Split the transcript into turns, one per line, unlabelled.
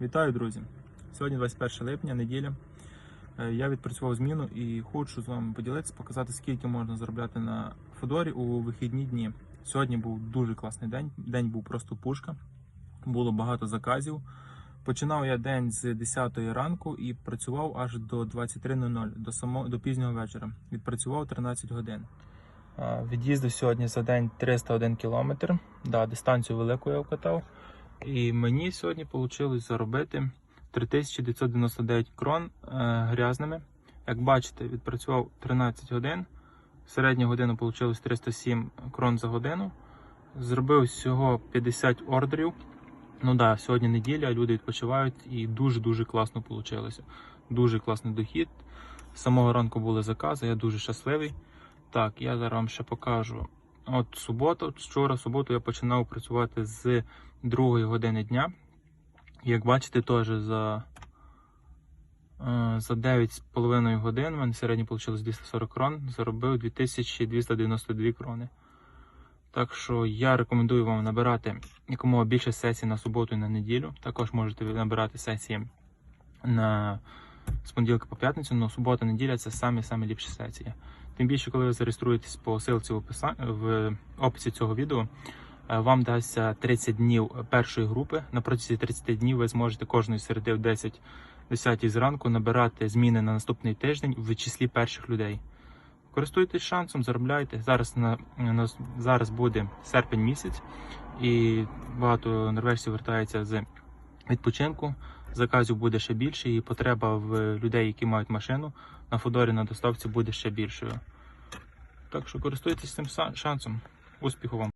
Вітаю, друзі! Сьогодні 21 липня, неділя. Е, Я відпрацював зміну і хочу з вами поділитися, показати, скільки можна заробляти на Федорі у вихідні дні. Сьогодні був дуже класний день. День був просто пушка. Було багато заказів. Починав я день з 10 ранку і працював аж до 23.00, до само, до пізнього вечора. Відпрацював 13 годин. Від'їздив сьогодні за день 301 кілометр. Да, дистанцію велику я вкатав. І мені сьогодні вийшло заробити 3999 крон е, грязними. Як бачите, відпрацював 13 годин. Середня година вийшло 307 крон за годину. Зробив всього 50 ордерів. Ну да, сьогодні неділя, люди відпочивають і дуже-дуже класно вийшло. Дуже класний дохід. З самого ранку були закази, я дуже щасливий. Так, я зараз вам ще покажу. От субота, вчора, суботу я починав працювати з 2 години дня. Як бачите, теж за, е, за 9,5 годин, в мене середньо вийшло 240 крон, заробив 2292 крони. Так що я рекомендую вам набирати якомога більше сесій на суботу і на неділю. Також можете набирати сесії на з понеділка по п'ятницю, але субота, неділя це самі самі ліпші сесії. Тим більше, коли ви зареєструєтесь по ссылці в, описа... в описі цього відео, е, вам дасться 30 днів першої групи. На протязі 30 днів ви зможете кожної середи в 10, 10 зранку набирати зміни на наступний тиждень в числі перших людей. Користуйтесь шансом, заробляйте. Зараз на, на зараз буде серпень місяць, і багато норвежців вертається з відпочинку. Заказів буде ще більше, і потреба в людей, які мають машину на Фодорі на доставці буде ще більшою. Так що користуйтесь цим шансом. Успіху вам!